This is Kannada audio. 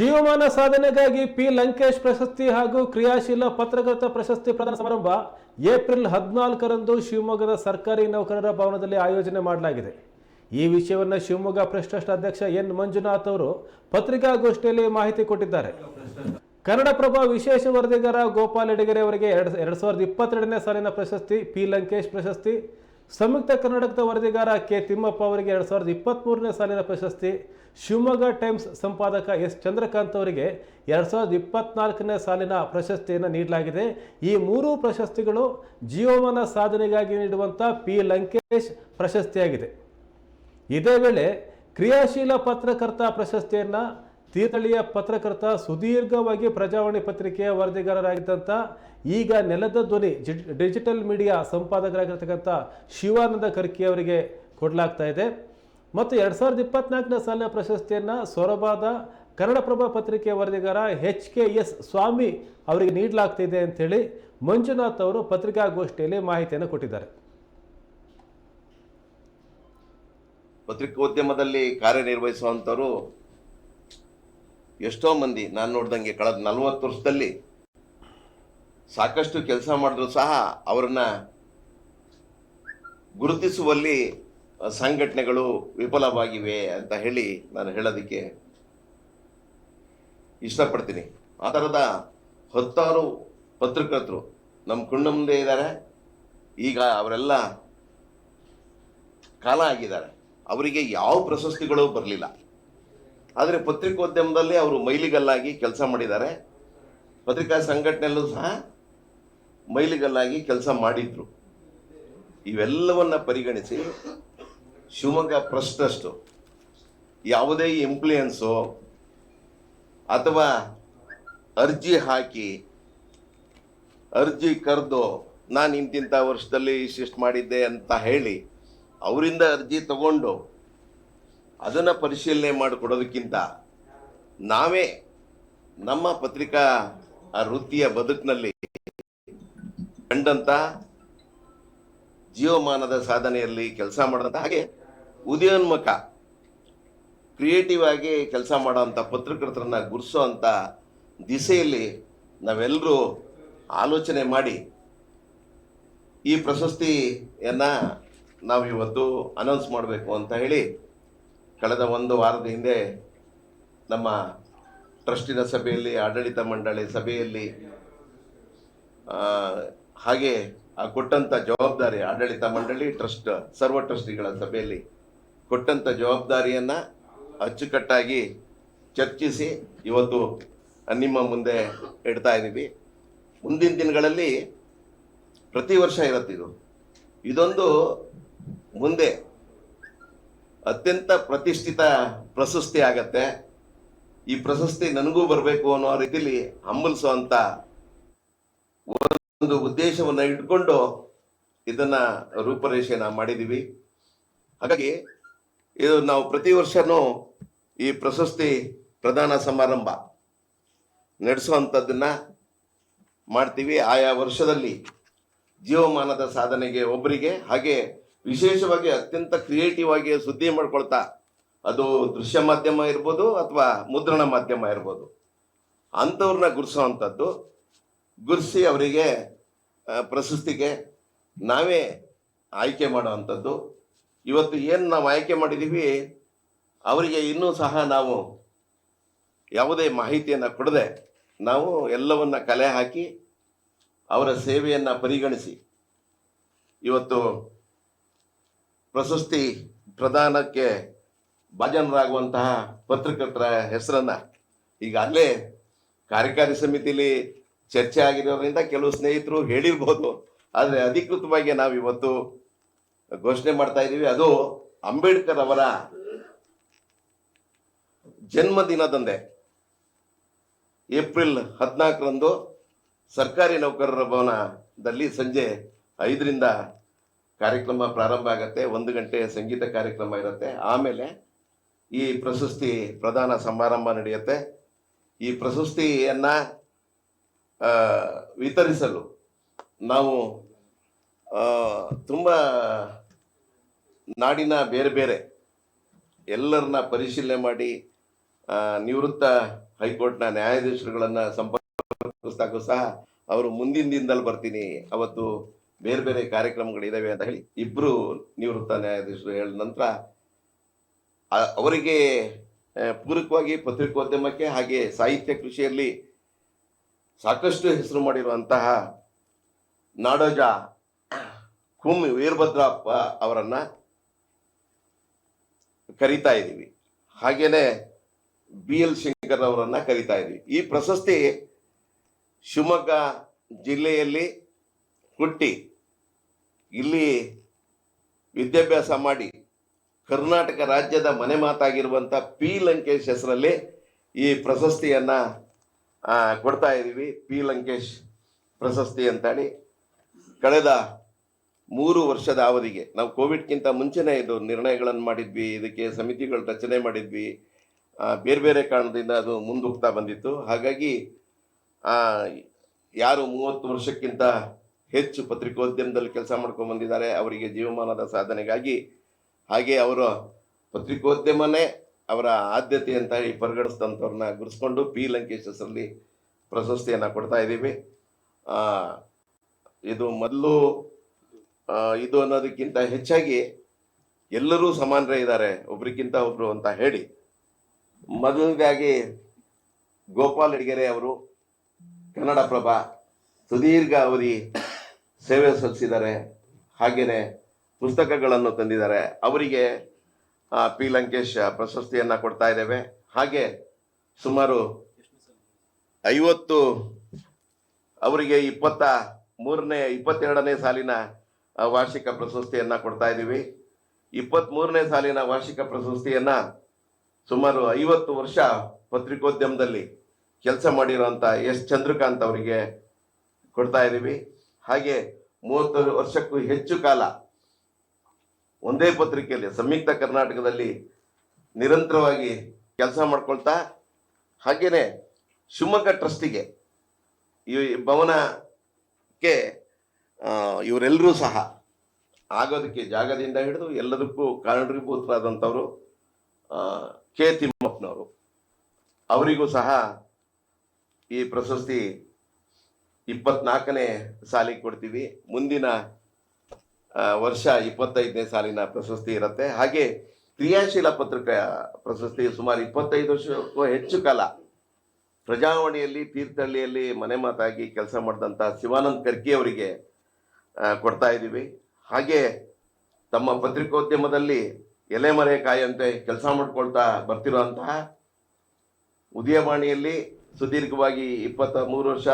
ಜೀವಮಾನ ಸಾಧನೆಗಾಗಿ ಪಿ. ಲಂಕೇಶ್ ಪ್ರಶಸ್ತಿ ಹಾಗೂ ಕ್ರಿಯಾಶೀಲ ಪತ್ರಕರ್ತ ಪ್ರಶಸ್ತಿ ಪ್ರದಾನ ಸಮಾರಂಭ ಏಪ್ರಿಲ್ ಹದಿನಾಲ್ಕರಂದು ಶಿವಮೊಗ್ಗದ ಸರ್ಕಾರಿ ನೌಕರರ ಭವನದಲ್ಲಿ ಆಯೋಜನೆ ಮಾಡಲಾಗಿದೆ. ಈ ವಿಷಯವನ್ನು ಶಿವಮೊಗ್ಗ ಪ್ರೆಸ್ ಟ್ರಸ್ಟ್ ಅಧ್ಯಕ್ಷ ಎನ್. ಮಂಜುನಾಥ್ ಅವರು ಪತ್ರಿಕಾಗೋಷ್ಠಿಯಲ್ಲಿ ಮಾಹಿತಿ ಕೊಟ್ಟಿದ್ದಾರೆ. ಕನ್ನಡಪ್ರಭ ವಿಶೇಷ ವರದಿಗಾರ ಗೋಪಾಲ್ ಎಡಗೆರೆ ಅವರಿಗೆ ಎರಡು ಎರಡು ಸಾವಿರದ ಇಪ್ಪತ್ತೆರಡನೇ ಸಾಲಿನ ಪ್ರಶಸ್ತಿ, ಪಿ. ಲಂಕೇಶ್ ಪ್ರಶಸ್ತಿ ಸಂಯುಕ್ತ ಕರ್ನಾಟಕದ ವರದಿಗಾರ ಕೆ ತಿಮ್ಮಪ್ಪ ಅವರಿಗೆ ಎರಡು ಸಾವಿರದ ಇಪ್ಪತ್ತ್ಮೂರನೇ ಸಾಲಿನ ಪ್ರಶಸ್ತಿ. ಶಿವಮೊಗ್ಗ ಟೈಮ್ಸ್ ಸಂಪಾದಕ ಎಸ್ ಚಂದ್ರಕಾಂತ್ ಅವರಿಗೆ ಎರಡು ಸಾವಿರದ ಇಪ್ಪತ್ನಾಲ್ಕನೇ ಸಾಲಿನ ಪ್ರಶಸ್ತಿಯನ್ನು ನೀಡಲಾಗಿದೆ. ಈ ಮೂರೂ ಪ್ರಶಸ್ತಿಗಳು ಜೀವಮಾನ ಸಾಧನೆಗಾಗಿ ನೀಡುವಂಥ ಪಿ ಲಂಕೇಶ್ ಪ್ರಶಸ್ತಿಯಾಗಿದೆ. ಇದೇ ವೇಳೆ ಕ್ರಿಯಾಶೀಲ ಪತ್ರಕರ್ತ ಪ್ರಶಸ್ತಿಯನ್ನು ತೀರ್ಥಹಳ್ಳಿಯ ಪತ್ರಕರ್ತ ಸುದೀರ್ಘವಾಗಿ ಪ್ರಜಾವಾಣಿ ಪತ್ರಿಕೆಯ ವರದಿಗಾರರಾಗಿದ್ದಂಥ ಈಗ ನೆಲದ ಧ್ವನಿ ಡಿಜಿಟಲ್ ಮೀಡಿಯಾ ಸಂಪಾದಕರಾಗಿರ್ತಕ್ಕಂಥ ಶಿವಾನಂದ ಕರ್ಕಿ ಅವರಿಗೆ ಕೊಡಲಾಗ್ತಾ ಇದೆ. ಮತ್ತು ಎರಡು ಸಾವಿರದ ಇಪ್ಪತ್ನಾಲ್ಕನೇ ಸಾಲಿನ ಪ್ರಶಸ್ತಿಯನ್ನು ಸೊರಬಾದ ಕನ್ನಡಪ್ರಭ ಪತ್ರಿಕೆಯ ವರದಿಗಾರ ಎಚ್ ಕೆ ಎಸ್ ಸ್ವಾಮಿ ಅವರಿಗೆ ನೀಡಲಾಗ್ತಿದೆ ಅಂಥೇಳಿ ಮಂಜುನಾಥ್ ಅವರು ಪತ್ರಿಕಾಗೋಷ್ಠಿಯಲ್ಲಿ ಮಾಹಿತಿಯನ್ನು ಕೊಟ್ಟಿದ್ದಾರೆ. ಪತ್ರಿಕೋದ್ಯಮದಲ್ಲಿ ಕಾರ್ಯನಿರ್ವಹಿಸುವಂಥವ್ರು ಎಷ್ಟೋ ಮಂದಿ ನಾನು ನೋಡ್ದಂಗೆ ಕಳೆದ ನಲವತ್ತು ವರ್ಷದಲ್ಲಿ ಸಾಕಷ್ಟು ಕೆಲಸ ಮಾಡಿದ್ರು ಸಹ ಅವರನ್ನ ಗುರುತಿಸುವಲ್ಲಿ ಸಂಘಟನೆಗಳು ವಿಫಲವಾಗಿವೆ ಅಂತ ಹೇಳಿ ನಾನು ಹೇಳೋದಕ್ಕೆ ಇಷ್ಟಪಡ್ತೀನಿ. ಆ ಥರದ ಹತ್ತಾರು ಪತ್ರಕರ್ತರು ನಮ್ಮ ಕುಂಡ ಮುಂದೆ ಇದ್ದಾರೆ. ಈಗ ಅವರೆಲ್ಲ ಕಾಲ ಆಗಿದ್ದಾರೆ. ಅವರಿಗೆ ಯಾವ ಪ್ರಶಸ್ತಿಗಳು ಬರಲಿಲ್ಲ. ಆದರೆ ಪತ್ರಿಕೋದ್ಯಮದಲ್ಲಿ ಅವರು ಮೈಲಿಗಲ್ಲಾಗಿ ಕೆಲಸ ಮಾಡಿದ್ದಾರೆ. ಪತ್ರಿಕಾ ಸಂಘಟನೆಯಲ್ಲೂ ಸಹ ಮೈಲಿಗಲ್ಲಾಗಿ ಕೆಲಸ ಮಾಡಿದ್ರು. ಇವೆಲ್ಲವನ್ನು ಪರಿಗಣಿಸಿ ಶಿವಮೊಗ್ಗ ಪ್ರಶ್ನಷ್ಟು ಯಾವುದೇ ಇಂಪ್ಲೂಯೆನ್ಸು ಅಥವಾ ಅರ್ಜಿ ಹಾಕಿ ಅರ್ಜಿ ಕರೆದು ನಾನು ಇಂತಿಂಥ ವರ್ಷದಲ್ಲಿ ಇಷ್ಟಿಷ್ಟು ಮಾಡಿದ್ದೆ ಅಂತ ಹೇಳಿ ಅವರಿಂದ ಅರ್ಜಿ ತಗೊಂಡು ಅದನ್ನು ಪರಿಶೀಲನೆ ಮಾಡಿಕೊಡೋದಕ್ಕಿಂತ ನಾವೇ ನಮ್ಮ ಪತ್ರಿಕಾ ವೃತ್ತಿಯ ಬದುಕಿನಲ್ಲಿ ಕಂಡಂಥ ಜೀವಮಾನದ ಸಾಧನೆಯಲ್ಲಿ ಕೆಲಸ ಮಾಡಿದಂಥ ಹಾಗೆ ಉದಯೋನ್ಮುಖ, ಕ್ರಿಯೇಟಿವ್ ಆಗಿ ಕೆಲಸ ಮಾಡೋವಂಥ ಪತ್ರಕರ್ತರನ್ನ ಗುರುಸೋ ಅಂಥ ದಿಸೆಯಲ್ಲಿ ನಾವೆಲ್ಲರೂ ಆಲೋಚನೆ ಮಾಡಿ ಈ ಪ್ರಶಸ್ತಿಯನ್ನು ನಾವು ಇವತ್ತು ಅನೌನ್ಸ್ ಮಾಡಬೇಕು ಅಂತ ಹೇಳಿ ಕಳೆದ ಒಂದು ವಾರದ ಹಿಂದೆ ನಮ್ಮ ಟ್ರಸ್ಟಿನ ಸಭೆಯಲ್ಲಿ, ಆಡಳಿತ ಮಂಡಳಿ ಸಭೆಯಲ್ಲಿ ಹಾಗೆ ಆ ಕೊಟ್ಟಂಥ ಜವಾಬ್ದಾರಿ ಆಡಳಿತ ಮಂಡಳಿ, ಟ್ರಸ್ಟ್, ಸರ್ವ ಟ್ರಸ್ಟಿಗಳ ಸಭೆಯಲ್ಲಿ ಕೊಟ್ಟಂಥ ಜವಾಬ್ದಾರಿಯನ್ನು ಅಚ್ಚುಕಟ್ಟಾಗಿ ಚರ್ಚಿಸಿ ಇವತ್ತು ನಿಮ್ಮ ಮುಂದೆ ಇಡ್ತಾ ಇದ್ದೀವಿ ಮುಂದಿನ ದಿನಗಳಲ್ಲಿ ಪ್ರತಿ ವರ್ಷ ಇರುತ್ತೆ ಇದು. ಇದೊಂದು ಮುಂದೆ ಅತ್ಯಂತ ಪ್ರತಿಷ್ಠಿತ ಪ್ರಶಸ್ತಿ ಆಗತ್ತೆ. ಈ ಪ್ರಶಸ್ತಿ ನನಗೂ ಬರಬೇಕು ಅನ್ನೋ ರೀತಿಲಿ ಹಂಬಲಿಸುವಂತ ಒಂದು ಉದ್ದೇಶವನ್ನು ಇಟ್ಕೊಂಡು ಇದನ್ನ ರೂಪರೇಷೆನ ಮಾಡಿದೀವಿ. ಹಾಗಾಗಿ ಇದು ನಾವು ಪ್ರತಿ ವರ್ಷನೂ ಈ ಪ್ರಶಸ್ತಿ ಪ್ರದಾನ ಸಮಾರಂಭ ನಡೆಸುವಂಥದ್ದನ್ನ ಮಾಡ್ತೀವಿ. ಆಯಾ ವರ್ಷದಲ್ಲಿ ಜೀವಮಾನದ ಸಾಧನೆಗೆ ಒಬ್ಬರಿಗೆ, ಹಾಗೆ ವಿಶೇಷವಾಗಿ ಅತ್ಯಂತ ಕ್ರಿಯೇಟಿವ್ ಆಗಿ ಸುದ್ದಿ ಮಾಡ್ಕೊಳ್ತಾ, ಅದು ದೃಶ್ಯ ಮಾಧ್ಯಮ ಇರ್ಬೋದು ಅಥವಾ ಮುದ್ರಣ ಮಾಧ್ಯಮ ಇರ್ಬೋದು. ಅಂಥವ್ರನ್ನ ಗುರ್ಸೋವಂಥದ್ದು. ಗುರ್ಸಿ ಅವರಿಗೆ ಪ್ರಶಸ್ತಿಗೆ ನಾವೇ ಆಯ್ಕೆ ಮಾಡುವಂಥದ್ದು. ಇವತ್ತು ಏನು ನಾವು ಆಯ್ಕೆ ಮಾಡಿದ್ದೀವಿ ಅವರಿಗೆ ಇನ್ನೂ ಸಹ ನಾವು ಯಾವುದೇ ಮಾಹಿತಿಯನ್ನು ಕೊಡದೆ ನಾವು ಎಲ್ಲವನ್ನ ಕಲೆ ಹಾಕಿ ಅವರ ಸೇವೆಯನ್ನು ಪರಿಗಣಿಸಿ. ಇವತ್ತು ಪ್ರಶಸ್ತಿ ಪ್ರದಾನಕ್ಕೆ ಭಾಜನರಾಗುವಂತಹ ಪತ್ರಕರ್ತರ ಹೆಸರನ್ನು ಈಗ ಅಲ್ಲೇ ಕಾರ್ಯಕಾರಿ ಸಮಿತಿಲಿ ಚರ್ಚೆ ಆಗಿರೋದ್ರಿಂದ ಕೆಲವು ಸ್ನೇಹಿತರು ಹೇಳಿರ್ಬೋದು. ಆದರೆ ಅಧಿಕೃತವಾಗಿ ನಾವು ಇವತ್ತು ಘೋಷಣೆ ಮಾಡ್ತಾ ಇದ್ದೀವಿ ಅದು ಅಂಬೇಡ್ಕರ್ ಅವರ ಜನ್ಮದಿನದಂದೇ ಏಪ್ರಿಲ್ ಹದಿನಾಲ್ಕರಂದು ಸರ್ಕಾರಿ ನೌಕರರ ಭವನದಲ್ಲಿ ಸಂಜೆ ಐದರಿಂದ ಕಾರ್ಯಕ್ರಮ ಪ್ರಾರಂಭ ಆಗುತ್ತೆ, ಒಂದು ಗಂಟೆ ಸಂಗೀತ ಕಾರ್ಯಕ್ರಮ ಇರುತ್ತೆ. ಆಮೇಲೆ ಈ ಪ್ರಶಸ್ತಿ ಪ್ರದಾನ ಸಮಾರಂಭ ನಡೆಯುತ್ತೆ. ಈ ಪ್ರಶಸ್ತಿಯನ್ನ ವಿತರಿಸಲು ನಾವು ತುಂಬ ನಾಡಿನ ಬೇರೆ ಬೇರೆ ಎಲ್ಲರನ್ನ ಪರಿಶೀಲನೆ ಮಾಡಿ ನಿವೃತ್ತ ಹೈಕೋರ್ಟ್ನ ನ್ಯಾಯಾಧೀಶರುಗಳನ್ನ ಸಂಪರ್ಕಿಸಿದಾಗೂ ಸಹ ಅವರು ಮುಂದಿನ ದಿನದಲ್ಲಿ ಬರ್ತೀನಿ. ಅವತ್ತು ಬೇರೆ ಬೇರೆ ಕಾರ್ಯಕ್ರಮಗಳಿದಾವೆ ಅಂತ ಹೇಳಿ ಇಬ್ರು ನಿವೃತ್ತ ನ್ಯಾಯಾಧೀಶರು ಹೇಳಿದ ನಂತರ ಅವರಿಗೆ ಪೂರಕವಾಗಿ ಪತ್ರಿಕೋದ್ಯಮಕ್ಕೆ ಹಾಗೆ ಸಾಹಿತ್ಯ ಕೃಷಿಯಲ್ಲಿ ಸಾಕಷ್ಟು ಹೆಸರು ಮಾಡಿರುವಂತಹ ನಾಡೋಜ ಕುಂ ವೀರಭದ್ರಪ್ಪ ಅವರನ್ನ ಕರಿತಾ ಇದ್ದೀವಿ. ಹಾಗೇನೆ ಬಿ ಎಲ್ ಶಂಕರ್ ಅವರನ್ನ ಕರಿತಾ ಇದ್ದೀವಿ. ಈ ಪ್ರಶಸ್ತಿ ಶಿವಮೊಗ್ಗ ಜಿಲ್ಲೆಯಲ್ಲಿ ಹುಟ್ಟಿ ಇಲ್ಲಿ ವಿದ್ಯಾಭ್ಯಾಸ ಮಾಡಿ ಕರ್ನಾಟಕ ರಾಜ್ಯದ ಮನೆ ಮಾತಾಗಿರುವಂಥ ಪಿ ಲಂಕೇಶ್ ಹೆಸರಲ್ಲಿ ಈ ಪ್ರಶಸ್ತಿಯನ್ನು ಕೊಡ್ತಾ ಇದ್ದೀವಿ ಪಿ ಲಂಕೇಶ್ ಪ್ರಶಸ್ತಿ ಅಂತೇಳಿ. ಕಳೆದ ಮೂರು ವರ್ಷದ ಅವಧಿಗೆ ನಾವು ಕೋವಿಡ್ಗಿಂತ ಮುಂಚೆನೇ ಇದು ನಿರ್ಣಯಗಳನ್ನು ಮಾಡಿದ್ವಿ. ಇದಕ್ಕೆ ಸಮಿತಿಗಳು ರಚನೆ ಮಾಡಿದ್ವಿ. ಬೇರೆ ಬೇರೆ ಕಾರಣದಿಂದ ಅದು ಮುಂದೋಗ್ತಾ ಬಂದಿತ್ತು. ಹಾಗಾಗಿ ಯಾರು ಮೂವತ್ತು ವರ್ಷಕ್ಕಿಂತ ಹೆಚ್ಚು ಪತ್ರಿಕೋದ್ಯಮದಲ್ಲಿ ಕೆಲಸ ಮಾಡ್ಕೊಂಡು ಬಂದಿದ್ದಾರೆ, ಅವರಿಗೆ ಜೀವಮಾನದ ಸಾಧನೆಗಾಗಿ. ಹಾಗೆ ಅವರ ಪತ್ರಿಕೋದ್ಯಮನೇ ಅವರ ಆದ್ಯತೆ ಅಂತ ಹೇಳಿ ಪರಿಗಣಿಸಿದಂಥವ್ರನ್ನ ಗುರುಸ್ಕೊಂಡು ಪಿ. ಲಂಕೇಶ್ ಹೆಸರಲ್ಲಿ ಪ್ರಶಸ್ತಿಯನ್ನು ಕೊಡ್ತಾ ಇದ್ದೀವಿ. ಇದು ಮೊದಲು ಇದು ಅನ್ನೋದಕ್ಕಿಂತ ಹೆಚ್ಚಾಗಿ ಎಲ್ಲರೂ ಸಮಾನರೇ ಇದ್ದಾರೆ, ಒಬ್ರಿಗಿಂತ ಒಬ್ರು ಅಂತ ಹೇಳಿ. ಮೊದಲನೇದಾಗಿ ಗೋಪಾಲ್ ಅಡಿಗೆರೆ ಅವರು ಕನ್ನಡಪ್ರಭ ಸುದೀರ್ಘ ಅವಧಿ ಸೇವೆ ಸಲ್ಲಿಸಿದ್ದಾರೆ. ಹಾಗೆಯೇ ಪುಸ್ತಕಗಳನ್ನು ತಂದಿದ್ದಾರೆ. ಅವರಿಗೆ ಪಿ. ಲಂಕೇಶ್ ಪ್ರಶಸ್ತಿಯನ್ನ ಕೊಡ್ತಾ ಇದ್ದೇವೆ. ಹಾಗೆ ಸುಮಾರು ಐವತ್ತು, ಅವರಿಗೆ ಇಪ್ಪತ್ತ ಮೂರನೇ, ಇಪ್ಪತ್ತೆರಡನೇ ಸಾಲಿನ ವಾರ್ಷಿಕ ಪ್ರಶಸ್ತಿಯನ್ನ ಕೊಡ್ತಾ ಇದ್ದೀವಿ. ಇಪ್ಪತ್ತ್ಮೂರನೇ ಸಾಲಿನ ವಾರ್ಷಿಕ ಪ್ರಶಸ್ತಿಯನ್ನ ಸುಮಾರು ಐವತ್ತು ವರ್ಷ ಪತ್ರಿಕೋದ್ಯಮದಲ್ಲಿ ಕೆಲಸ ಮಾಡಿರುವಂತ ಎಸ್. ಚಂದ್ರಕಾಂತ್ ಅವರಿಗೆ ಕೊಡ್ತಾ ಇದ್ದೀವಿ. ಹಾಗೆ ಮೂವತ್ತು ವರ್ಷಕ್ಕೂ ಹೆಚ್ಚು ಕಾಲ ಒಂದೇ ಪತ್ರಿಕೆಯಲ್ಲಿ, ಸಂಯುಕ್ತ ಕರ್ನಾಟಕದಲ್ಲಿ ನಿರಂತರವಾಗಿ ಕೆಲಸ ಮಾಡ್ಕೊಳ್ತಾ, ಹಾಗೇನೆ ಶಿವಮೊಗ್ಗ ಟ್ರಸ್ಟಿಗೆ ಈ ಭವನಕ್ಕೆ ಇವರೆಲ್ಲರೂ ಸಹ ಆಗೋದಕ್ಕೆ ಜಾಗದಿಂದ ಹಿಡಿದು ಎಲ್ಲದಕ್ಕೂ ಕಾರಣೀಭೂತರಾದಂಥವರು ಕೆ ತಿಮ್ಮಪ್ಪನವರು. ಅವರಿಗೂ ಸಹ ಈ ಪ್ರಶಸ್ತಿ ಇಪ್ಪತ್ನಾಲ್ಕನೇ ಸಾಲಿಗೆ ಕೊಡ್ತೀವಿ. ಮುಂದಿನ ವರ್ಷ ಇಪ್ಪತ್ತೈದನೇ ಸಾಲಿನ ಪ್ರಶಸ್ತಿ ಇರುತ್ತೆ. ಹಾಗೆ ಕ್ರಿಯಾಶೀಲ ಪತ್ರಿಕೆ ಪ್ರಶಸ್ತಿ ಸುಮಾರು ಇಪ್ಪತ್ತೈದು ವರ್ಷಕ್ಕೂ ಹೆಚ್ಚು ಕಾಲ ಪ್ರಜಾವಾಣಿಯಲ್ಲಿ, ತೀರ್ಥಹಳ್ಳಿಯಲ್ಲಿ ಮನೆ ಮಾತಾಗಿ ಕೆಲಸ ಮಾಡಿದಂಥ ಶಿವಾನಂದ್ ಕರ್ಕಿ ಅವರಿಗೆ ಕೊಡ್ತಾ ಇದ್ದೀವಿ. ಹಾಗೆ ತಮ್ಮ ಪತ್ರಿಕೋದ್ಯಮದಲ್ಲಿ ಎಲೆಮರೆ ಕಾಯಂತೆ ಕೆಲಸ ಮಾಡ್ಕೊಳ್ತಾ ಬರ್ತಿರುವಂತಹ ಉದಯವಾಣಿಯಲ್ಲಿ ಸುದೀರ್ಘವಾಗಿ ಇಪ್ಪತ್ತ ಮೂರು ವರ್ಷ